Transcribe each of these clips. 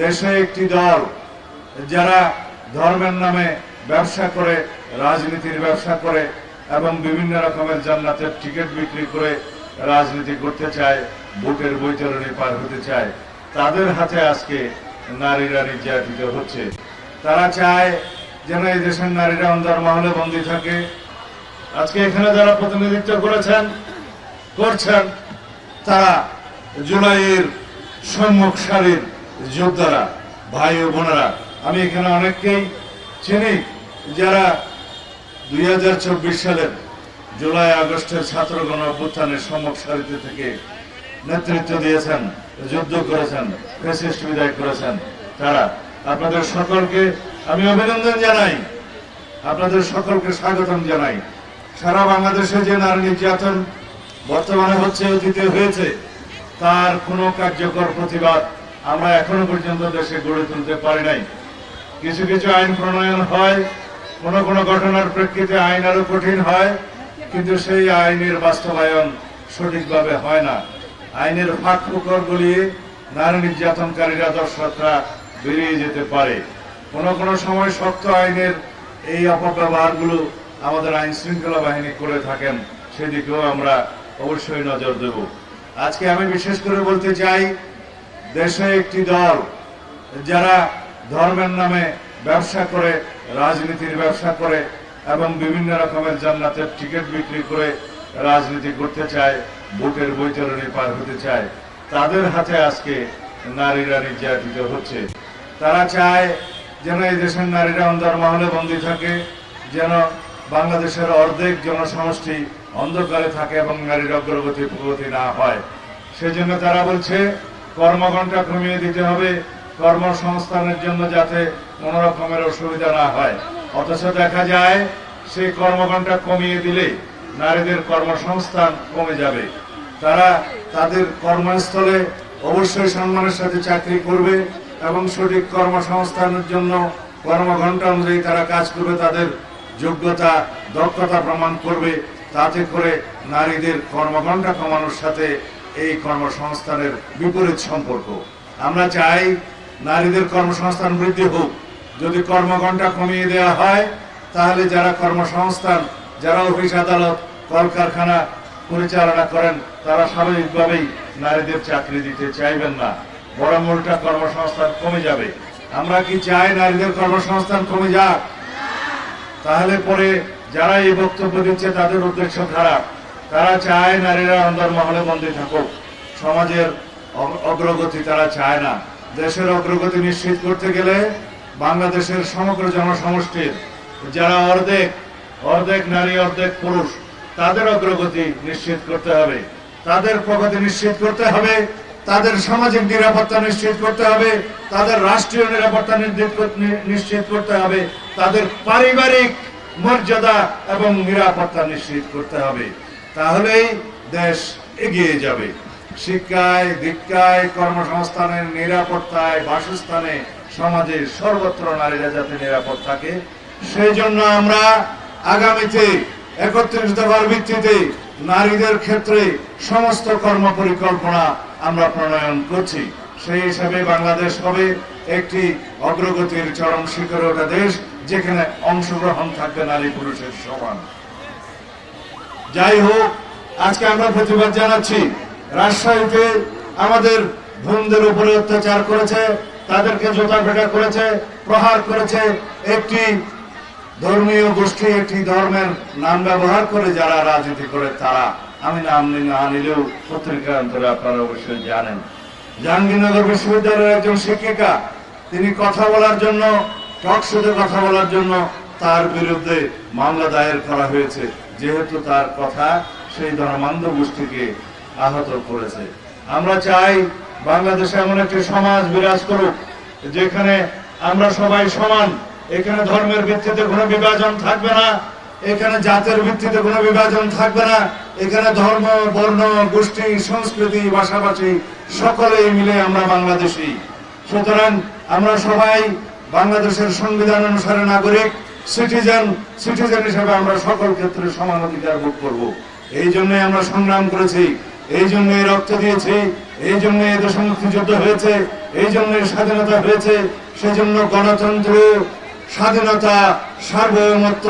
দেশে একটি দল যারা ধর্মের নামে ব্যবসা করে, রাজনীতির ব্যবসা করে এবং বিভিন্ন রকমের জান্নাতের টিকিট বিক্রি করে রাজনীতি করতে চায়, ভোটের বৈতরণী পার হতে চায়, তাদের হাতে আজকে নারীরা নির্যাতিত হচ্ছে। তারা চায় যেন এই দেশের নারীরা অন্দর মহলে বন্দী থাকে। আজকে এখানে যারা প্রতিনিধিত্ব করেছেন, করছেন, তারা জুলাইয়ের সম্মুখ সারির যোদ্ধারা, ভাই ও বোনেরা, আমি এখানে অনেককেই চিনি যারা দুই হাজার চব্বিশ সালের জুলাই, আগস্টের ছাত্র গণ অভ্যুত্থানের সম্মুখ সারিতে থেকে নেতৃত্ব দিয়েছেন, যুদ্ধ করেছেন ফেসিস্ট বিদায় করেছেন তারা। আপনাদের সকলকে আমি অভিনন্দন জানাই, আপনাদের সকলকে স্বাগতম জানাই। সারা বাংলাদেশে যে নারী নির্যাতন বর্তমানে হচ্ছে, অতীতে হয়েছে, তার কোনো কার্যকর প্রতিবাদ আমরা এখনও পর্যন্ত দেশে গড়ে তুলতে পারি নাই। কিছু কিছু আইন প্রণয়ন হয়, কোনো কোনো ঘটনার প্রেক্ষিতে আইন আরও কঠিন হয়, কিন্তু সেই আইনের বাস্তবায়ন সঠিকভাবে হয় না। আইনের ফাঁক ফুকর গলিয়ে নারী নির্যাতনকারীরা দর্শকরা বেরিয়ে যেতে পারে। কোনো কোনো সময় শক্ত আইনের এই অপব্যবহারগুলো আমাদের আইন শৃঙ্খলা বাহিনী করে থাকেন, সেদিকেও আমরা অবশ্যই নজর দেব। আজকে আমি বিশেষ করে বলতে চাই দেশে একটি দল যারা ধর্মের নামে ব্যবসা করে, রাজনীতির ব্যবসা করে এবং বিভিন্ন রকমের জান্নাতের টিকিট বিক্রি করে রাজনীতি করতে চায়, ভোটের বৈতরণী পার হতে চায়, তাদের হাতে আজকে নারীরা নির্যাতিত হচ্ছে। তারা চায় যেন এই দেশের নারীরা অন্দর মহলে বন্দী থাকে, যেন বাংলাদেশের অর্ধেক জনসমষ্টি অন্ধকারে থাকে এবং নারীর অগ্রগতি প্রগতি না হয়। সেজন্য তারা বলছে কর্মঘণ্টা কমিয়ে দিতে হবে। কর্মসংস্থানের জন্য যাতে কোনো রকমের অসুবিধা না হয়। অথচ দেখা যায়, সেই কর্মঘণ্টা কমিয়ে দিলে নারীদের কর্মসংস্থান কমে যাবে। তারা তাদের কর্মস্থলে অবশ্যই সম্মানের সাথে চাকরি করবে এবং সঠিক কর্মসংস্থানের জন্য কর্মঘণ্টা অনুযায়ী তারা কাজ করবে, তাদের যোগ্যতা, দক্ষতা প্রমাণ করবে। তাতে করে নারীদের কর্মঘণ্টা কমানোর সাথে এই কর্মসংস্থানের বিপরীত সম্পর্ক। আমরা চাই নারীদের কর্মসংস্থান বৃদ্ধি হোক। যদি কর্মঘণ্টা কমিয়ে দেওয়া হয়, তাহলে যারা কর্মসংস্থান, যারা অফিস আদালত, কলকারখানা পরিচালনা করেন, তারা স্বাভাবিকভাবেই নারীদের চাকরি দিতে চাইবেন না। বরং উল্টা কর্মসংস্থান কমে যাবে। আমরা কি চাই নারীদের কর্মসংস্থান কমে যাক? তাহলে পরে যারা এই বক্তব্য দিচ্ছে, তাদের উদ্দেশ্য খারাপ। তারা চায় নারীরা অন্দর মহলে বন্দী থাকুক। সমাজের অগ্রগতি তারা চায় না। দেশের অগ্রগতি নিশ্চিত করতে গেলে বাংলাদেশের সমগ্র জনসমষ্টির যারা অর্ধেক অর্ধেক নারী, অর্ধেক পুরুষ, তাদের অগ্রগতি নিশ্চিত করতে হবে। তাদের প্রগতি নিশ্চিত করতে হবে। তাদের সামাজিক নিরাপত্তা নিশ্চিত করতে হবে। তাদের রাষ্ট্রীয় নিরাপত্তা নিশ্চিত করতে হবে। তাদের পারিবারিক মর্যাদা এবং নিরাপত্তা নিশ্চিত করতে হবে। তাহলেই দেশ এগিয়ে যাবে। শিক্ষায়, দীক্ষায় কর্মসংস্থানের নিরাপত্তায়, বাসস্থানে সমাজে সর্বত্র নারীরা যাতে নিরাপদ থাকে সেই জন্য আমরা আগামীতে একত্রিশ দফার ভিত্তিতে নারীদের ক্ষেত্রে সমস্ত কর্ম পরিকল্পনা আমরা প্রণয়ন করছি। সেই হিসাবে বাংলাদেশ হবে একটি অগ্রগতির চরম শিখরে দেশ, যেখানে অংশগ্রহণ থাকবে নারী পুরুষের সমান। যাই হোক, আজকে আমরা প্রতিবাদ জানাচ্ছি। রাজশাহীতে আমাদের বোনদের উপরে অত্যাচার করেছে, তাদেরকে জোতা করেছে, প্রহার করেছে একটি ধর্মীয় গোষ্ঠী, একটি ধর্মের নাম ব্যবহার করে যারা রাজনীতি করে তারা। আমি নাম নি- নিলেও পত্রিকার অন্তরে আপনারা অবশ্যই জানেন। জাহাঙ্গীরনগর বিশ্ববিদ্যালয়ের একজন শিক্ষিকা, তিনি কথা বলার জন্য টকশোতে কথা বলার জন্য তার বিরুদ্ধে মামলা দায়ের করা হয়েছে। যেহেতু তার কথা সেই ধর্মান্ধ গোষ্ঠীকে আহত করেছে। আমরা চাই বাংলাদেশে এমন একটি সমাজ বিরাজ করুক, যেখানে আমরা সবাই সমান। এখানে ধর্মের ভিত্তিতে কোনো বিভাজন থাকবে না, এখানে জাতের ভিত্তিতে কোনো বিভাজন থাকবে না, এখানে ধর্ম, বর্ণ, গোষ্ঠী, সংস্কৃতি, ভাষাভাষী সকলেই মিলে আমরা বাংলাদেশি। সুতরাং আমরা সবাই বাংলাদেশের সংবিধান অনুসারে নাগরিক সিটিজেন সিটিজেন হিসেবে আমরা সকল ক্ষেত্রে সমান অধিকার ভোগ করব। এই জন্য আমরা সংগ্রাম করেছি, এই জন্য রক্ত দিয়েছি, এই জন্য দেশ মুক্তিযুদ্ধ হয়েছে, এই জন্য স্বাধীনতা হয়েছে, সেজন্য গণতন্ত্র, স্বাধীনতা, সার্বভৌমত্ব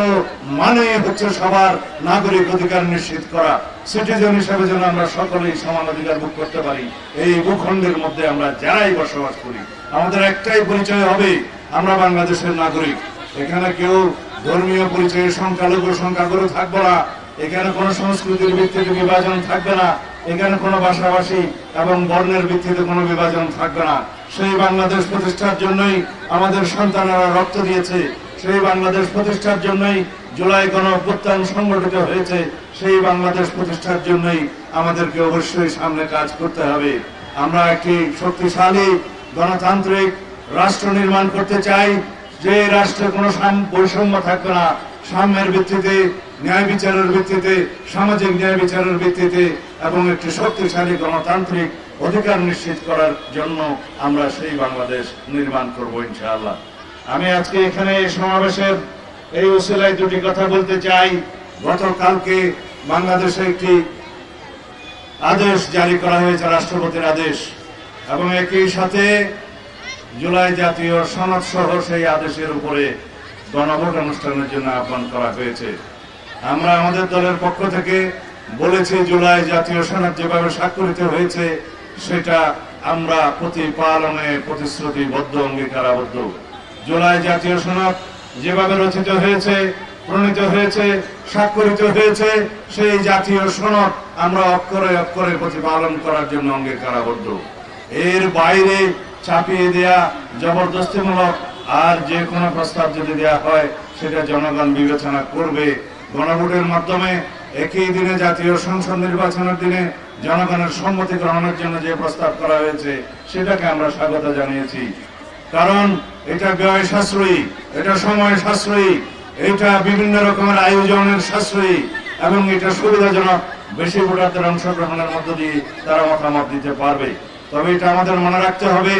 মানে হচ্ছে সবার নাগরিক অধিকার নিশ্চিত করা। সিটিজেন হিসেবে যেন আমরা সকলেই সমান অধিকার ভোগ করতে পারি, এই ভূখণ্ডের মধ্যে আমরা যারাই বসবাস করি, আমাদের একটাই পরিচয় হবে, আমরা বাংলাদেশের নাগরিক। এখানে কেউ ধর্মীয় পরিচয়ে সংখ্যালঘু সংখ্যাগুরু থাকব না। এখানে কোনো সংস্কৃতির ভিত্তিতে বিভাজন থাকবে না। এখানে কোনো ভাষাভাষী এবং বর্ণের ভিত্তিতে কোনো বিভাজন থাকবে না। সেই বাংলাদেশ প্রতিষ্ঠার জন্যই আমাদের সন্তানেরা রক্ত দিয়েছে। সেই বাংলাদেশ প্রতিষ্ঠার জন্যই জুলাই গণ অভ্যুত্থান সংগঠিত হয়েছে। সেই বাংলাদেশ প্রতিষ্ঠার জন্যই আমাদেরকে অবশ্যই সামনে কাজ করতে হবে। আমরা একটি শক্তিশালী গণতান্ত্রিক রাষ্ট্র নির্মাণ করতে চাই। যে রাষ্ট্রে কোনো বৈষম্য থাকবে না, সাম্যের ভিত্তিতে, ন্যায় বিচারের ভিত্তিতে, সামাজিক ন্যায় বিচারের ভিত্তিতে এবং একটি শক্তিশালী গণতান্ত্রিক অধিকার নিশ্চিত করার জন্য আমরা সেই বাংলাদেশ নির্মাণ করব ইনশাআল্লাহ। আমি আজকে এখানে এই সমাবেশের এই উসিলায় দুটি কথা বলতে চাই। গতকালকে বাংলাদেশে একটি আদেশ জারি করা হয়েছে, রাষ্ট্রপতির আদেশ, এবং একই সাথে জুলাই জাতীয় সনদ সহ সেই আদেশের উপরে গণভোট অনুষ্ঠানের জন্য আহ্বান করা হয়েছে। আমরা আমাদের দলের পক্ষ থেকে বলেছি, জুলাই জাতীয় সনদ যেভাবে স্বাক্ষরিত হয়েছে, সেটা আমরা প্রতিপালনে প্রতিশ্রুতিবদ্ধ, অঙ্গীকারাবদ্ধ। জুলাই জাতীয় সনদ যেভাবে রচিত হয়েছে, প্রণীত হয়েছে, স্বাক্ষরিত হয়েছে, সেই জাতীয় সনদ আমরা অক্ষরে অক্ষরে প্রতিপালন করার জন্য অঙ্গীকারাবদ্ধ। এর বাইরে চাপিয়ে দেয়া জবরদস্তিমূলক আর যে কোনো প্রস্তাব যদি দেয়া হয়, সেটা জনগণ বিবেচনা করবে। গণভোটের মাধ্যমে একই দিনে জাতীয় সংসদ নির্বাচনের দিনে জনগণের সম্মতি গ্রহণের জন্য যে প্রস্তাব করা হয়েছে, সেটাকে আমরা স্বাগত জানিয়েছি। কারণ এটা ব্যয় সাশ্রয়ী, এটা সময় সাশ্রয়ী, এটা বিভিন্ন রকমের আয়োজনের সাশ্রয়ী, এবং এটা সুবিধাজনক। বেশি ভোটারদের অংশগ্রহণের মধ্য দিয়ে তারা মতামত দিতে পারবে। তবে এটা আমাদের মনে রাখতে হবে,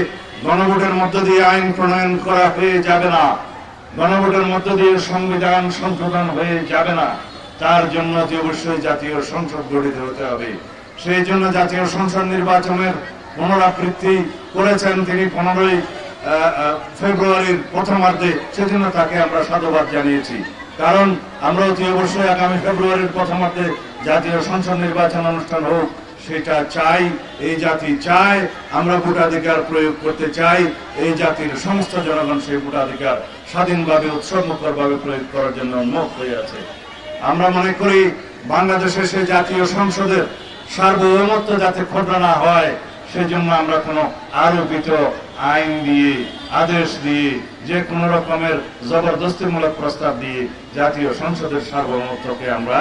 গণভোটের মধ্য দিয়ে আইন প্রণয়ন করা হয়ে যাবে না। গণভোটের মধ্য দিয়ে সংবিধান সংশোধন হয়ে যাবে না। তার জন্য অবশ্যই জাতীয় সংসদ গঠিত হতে হবে। সেই জন্য জাতীয় সংসদ নির্বাচনের পুনরাবৃত্তি করেছেন তিনি পনেরোই ফেব্রুয়ারির প্রথমার্ধে। সেজন্য তাকে আমরা সাধুবাদ জানিয়েছি। কারণ আমরা অতি অবশ্যই আগামী ফেব্রুয়ারির প্রথমার্ধে জাতীয় সংসদ নির্বাচন অনুষ্ঠান হোক সেটা চাই, এই জাতি চায়, আমরা ভোটাধিকার প্রয়োগ করতে চাই, এই জাতির সমস্ত জনগণ সেই ভোটাধিকার স্বাধীনভাবে উৎসবমুখরভাবে প্রয়োগ করার জন্য উন্মুখ হয়ে আছে। আমরা মনে করি বাংলাদেশে সে জাতীয় সংসদের সার্বভৌমত্ব যাতে খোটা না হয়, সেজন্য আমরা কোনো আরোপিত আইন দিয়ে, আদেশ দিয়ে, যে কোনো রকমের জবরদস্তিমূলক প্রস্তাব দিয়ে জাতীয় সংসদের সার্বভৌমত্বকে আমরা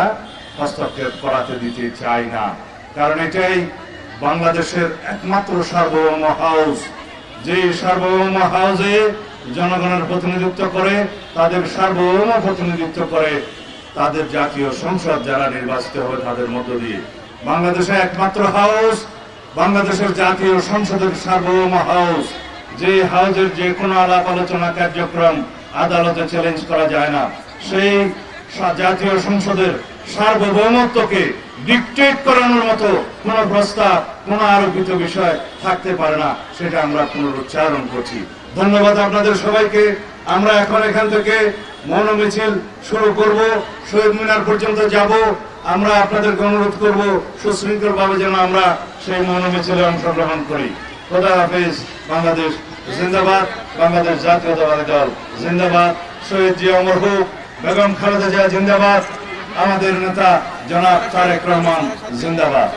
হস্তক্ষেপ করাতে দিতে চাই না। কারণ এটাই বাংলাদেশের একমাত্র সার্বভৌম হাউস। যে সার্বভৌম হাউসে জনগণের প্রতিনিধিত্ব করে, তাদের সার্বভৌম প্রতিনিধিত্ব করে তাদের জাতীয় সংসদ যারা নির্বাচিত হবে তাদের মধ্য দিয়ে। বাংলাদেশে একমাত্র হাউস, বাংলাদেশের জাতীয় সংসদের সার্বভৌম হাউস। যে হাউসের যে কোনো আলাপ আলোচনা কার্যক্রম আদালতে চ্যালেঞ্জ করা যায় না। সেই জাতীয় সংসদের সার্বভৌমত্বকে ডিকটেট করানোর মতো কোন প্রস্তাব, কোন আরোপিত বিষয় থাকতে পারে না, সেটা আমরা পুনরুচ্চারণ করছি। ধন্যবাদ আপনাদের সবাইকে। আমরা এখন এখান থেকে মৌন মিছিল শুরু করব। শহীদ মিনার পর্যন্ত যাব। আমরা আপনাদেরকে অনুরোধ করব সুশৃঙ্খল ভাবে যেন আমরা সেই মৌন মিছিলে অংশগ্রহণ করি। খোদা হাফিজ, বাংলাদেশ জিন্দাবাদ, বাংলাদেশ জাতীয়তাবাদী দল জিন্দাবাদ। শহীদ জিয়া, অমর হোক। বেগম খালেদা জিয়া জিন্দাবাদ। আমাদের নেতা জনাব তারেক রহমান জিন্দাবাদ।